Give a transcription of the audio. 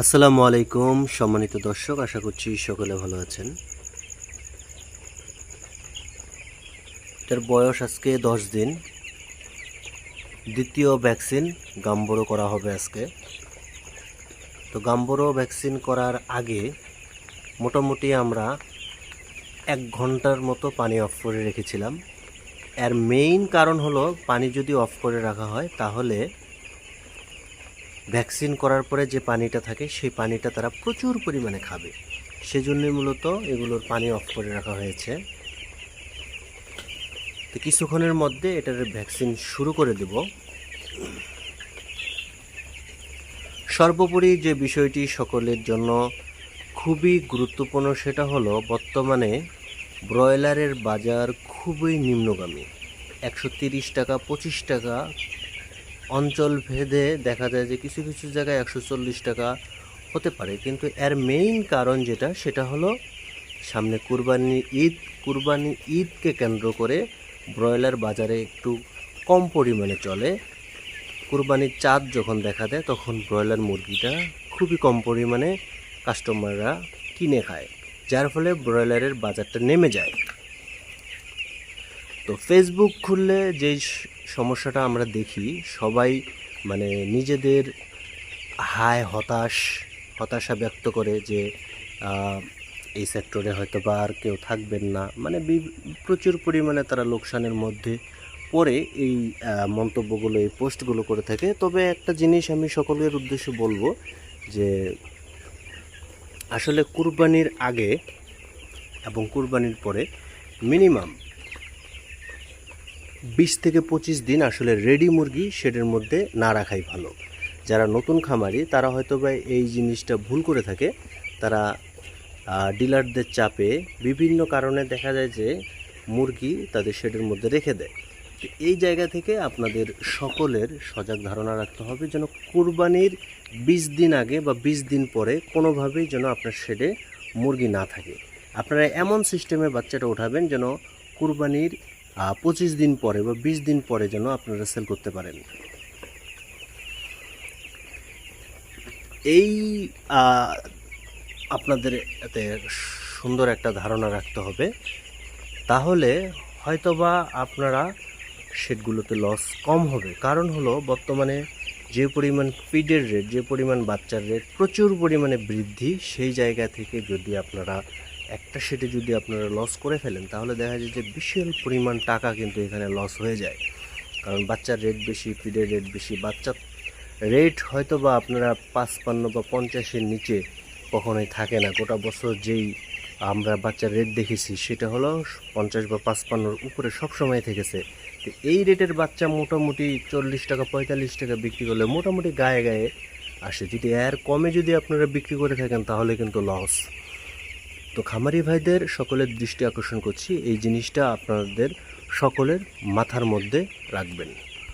আসসালামু আলাইকুম, সম্মানিত দর্শক, আশা করছি সকলে ভালো আছেন। এটার বয়স আজকে দশ দিন। দ্বিতীয় ভ্যাকসিন গাম্বরো করা হবে আজকে। তো গাম্বরো ভ্যাকসিন করার আগে মোটামুটি আমরা এক ঘণ্টার মতো পানি অফ করে রেখেছিলাম। এর মেইন কারণ হলো পানি যদি অফ করে রাখা হয়, তাহলে ভ্যাকসিন করার পরে যে পানিটা থাকে, সেই পানিটা তারা প্রচুর পরিমাণে খাবে। সেজন্যই মূলত এগুলোর পানি অফ করে রাখা হয়েছে। তো কিছুক্ষণের মধ্যে এটার ভ্যাকসিন শুরু করে দেব। সর্বোপরি যে বিষয়টি সকলের জন্য খুবই গুরুত্বপূর্ণ, সেটা হলো বর্তমানে ব্রয়লারের বাজার খুবই নিম্নগামী। একশো টাকা, পঁচিশ টাকা অঞ্চল ভেদে দেখা যায় যে কিছু কিছু জায়গায় একশো চল্লিশ টাকা হতে পারে। কিন্তু এর মেইন কারণ যেটা, সেটা হলো সামনে কুরবানি ঈদ, কুরবানি ঈদকে কেন্দ্র করে ব্রয়লার বাজারে একটু কম পরিমাণে চলে। কুরবানির চাঁদ যখন দেখা দেয়, তখন ব্রয়লার মুরগিটা খুবই কম পরিমাণে কাস্টমাররা কিনে খায়, যার ফলে ব্রয়লারের বাজারটা নেমে যায়। তো ফেসবুক খুললে যেই সমস্যাটা আমরা দেখি, সবাই মানে নিজেদের হায় হতাশ, হতাশা ব্যক্ত করে যে এই সেক্টরে হয়তো বা আর কেউ থাকবেন না। মানে প্রচুর পরিমাণে তারা লোকসানের মধ্যে পড়ে এই মন্তব্যগুলো, এই পোস্টগুলো করে থাকে। তবে একটা জিনিস আমি সকলের উদ্দেশ্যে বলব যে, আসলে কুরবানির আগে এবং কুরবানির পরে মিনিমাম বিশ থেকে পঁচিশ দিন আসলে রেডি মুরগি শেডের মধ্যে না রাখাই ভালো। যারা নতুন খামারি, তারা হয়তো বা এই জিনিসটা ভুল করে থাকে। তারা ডিলারদের চাপে বিভিন্ন কারণে দেখা যায় যে মুরগি তাদের শেডের মধ্যে রেখে দেয়। তো এই জায়গা থেকে আপনাদের সকলের সজাগ ধারণা রাখতে হবে যেন কুরবানির বিশ দিন আগে বা বিশ দিন পরে কোনোভাবেই যেন আপনার শেডে মুরগি না থাকে। আপনারা এমন সিস্টেমে বাচ্চাটা উঠাবেন যেন কুরবানির পঁচিশ দিন পরে বা বিশ দিন পরে যেন আপনারা সেল করতে পারেন। এই আপনাদের এতে সুন্দর একটা ধারণা রাখতে হবে। তাহলে হয়তোবা আপনারা সেটগুলোতে লস কম হবে। কারণ হলো, বর্তমানে যে পরিমাণ ফিডের রেট যে পরিমাণ বাচ্চার রেট প্রচুর পরিমাণে বৃদ্ধি সেই জায়গা থেকে যদি আপনারা একটা সেটে যদি আপনারা লস করে ফেলেন, তাহলে দেখা যায় যে বিশাল পরিমাণ টাকা কিন্তু এখানে লস হয়ে যায়। কারণ বাচ্চার রেট বেশি ফিডের রেট বেশি, বাচ্চার রেট হয়তো বা আপনারা পাঁচপান্ন বা পঞ্চাশের নিচে কখনোই থাকে না। গোটা বছর যেই আমরা বাচ্চার রেট দেখেছি, সেটা হলো পঞ্চাশ বা পাঁচপান্নর উপরে সবসময় থেকেছে। তো এই রেটের বাচ্চা মোটামুটি চল্লিশ টাকা, পঁয়তাল্লিশ টাকা বিক্রি করলে মোটামুটি গায়ে গায়ে আসে। যদি এর কমে যদি আপনারা বিক্রি করে থাকেন, তাহলে কিন্তু লস তো খামারি ভাইদের সকলের দৃষ্টি আকর্ষণ করছি। এই জিনিসটা আপনাদের সকলের মাথার মধ্যে রাখবেন।